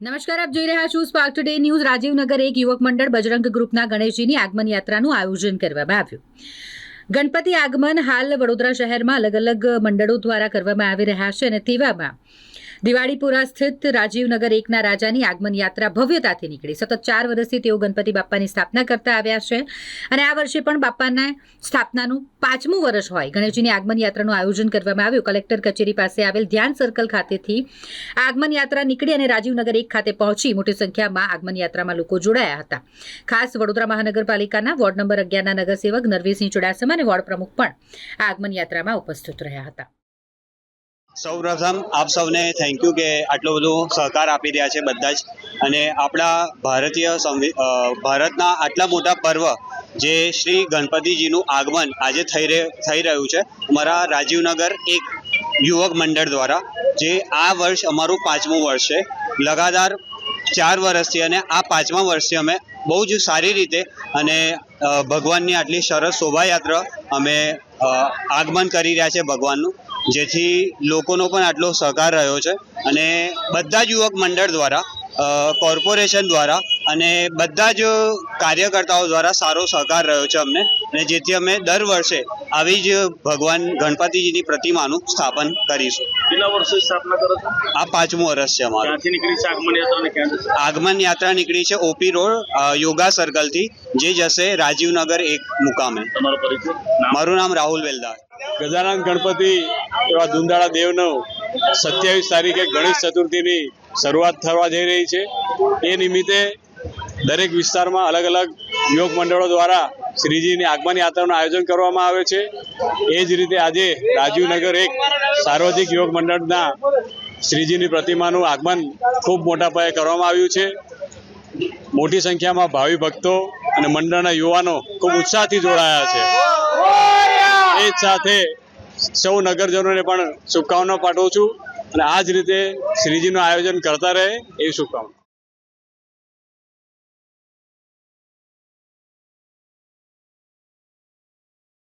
નમસ્કાર, આપ જોઈ રહ્યા છો સ્પાર્ક ટુડે ન્યૂઝ રાજીવનગર એક યુવક મંડળ બજરંગ ગ્રુપના ગણેશજીની આગમન યાત્રાનું આયોજન કરવામાં આવ્યું. ગણપતિ આગમન હાલ વડોદરા શહેરમાં અલગ અલગ મંડળો દ્વારા કરવામાં આવી રહ્યા છે અને તેવામાં દિવાળીપુરા સ્થિત રાજીવનગર એકના રાજાની આગમન યાત્રા ભવ્યતાથી નીકળી. સતત ચાર વર્ષથી તેઓ ગણપતિ બાપ્પાની સ્થાપના કરતા આવ્યા છે અને આ વર્ષે પણ બાપ્પાના સ્થાપનાનું પાંચમું વર્ષ હોય. ગણેશજીની આગમન યાત્રાનું આયોજન કરવામાં આવ્યું. કલેક્ટર કચેરી પાસે આવેલ ધ્યાન સર્કલ ખાતેથી આગમન યાત્રા નીકળી અને રાજીવનગર એક ખાતે પહોંચી મોટી સંખ્યામાં આગમન યાત્રામાં લોકો જોડાયા હતા. ખાસ વડોદરા મહાનગરપાલિકાના વોર્ડ નંબર અગિયારના નગરસેવક નરવીસિંહ ચુડાસમા અને વોર્ડ પ્રમુખ પણ આ આગમન યાત્રામાં ઉપસ્થિત રહ્યા હતા. સૌપ્રથમ આપ સૌને થેન્ક યુ કે આટલો બધો સહકાર આપી રહ્યા છે બધા જ. અને આપણા ભારતીય ભારતના આટલા મોટા પર્વ જે શ્રી ગણપતિજીનું આગમન આજે થઈ થઈ રહ્યું છે, અમારા રાજીવનગર એક યુવક મંડળ દ્વારા, જે આ વર્ષ અમારું પાંચમું વર્ષ છે. લગાતાર ચાર વર્ષથી અને આ પાંચમા વર્ષથી અમે બહુ જ સારી રીતે અને ભગવાનની આટલી સરસ શોભાયાત્રા અમે આગમન કરી રહ્યા છે ભગવાનનું. જેથી લોકોનો પણ આટલો સહકાર રહ્યો છે અને બધા જ યુવક મંડળ દ્વારા કોર્પોરેશન દ્વારા અને બધા જ કાર્યકર્તાઓ દ્વારા સારો સહકાર રહ્યો છે અમને અને જેથી અમે દર વર્ષે આવી જ ભગવાન ગણપતિજીની પ્રતિમાનું સ્થાપન કરીશું. કેટલા વર્ષોથી સ્થાપના કરો છો? આ પાંચમું વર્ષ છે અમારું. નીકળી છે આગમન યાત્રા નીકળી છે ઓપી રોડ યોગા સર્કલથી જે જશે રાજીવનગર એક મુકામે. તમારો પરિચય? મારું નામ રાહુલ વેલદાર. ગજાનંદ ગણપતિ એવા ધુંધાળા દેવનો સત્યાવીસ તારીખે ગણેશ ચતુર્થીની શરૂઆત થવા જઈ રહી છે. એ નિમિત્તે દરેક વિસ્તારમાં અલગ અલગ યોગ મંડળો દ્વારા શ્રીજીની આગમન યાત્રાનું આયોજન કરવામાં આવે છે. એ જ રીતે આજે રાજીવનગર એક સાર્વજનિક યોગ મંડળના શ્રીજીની પ્રતિમાનું આગમન ખૂબ મોટા પાયે કરવામાં આવ્યું છે. મોટી સંખ્યામાં ભાવિ ભક્તો અને મંડળના યુવાનો ખૂબ ઉત્સાહથી જોડાયા છે. એ જ સાથે સૌ નગરજનોને પણ શુભકામના પાઠવું છું અને આ જ રીતે શ્રીજીનું આયોજન કરતા રહે એવી શુભકામના.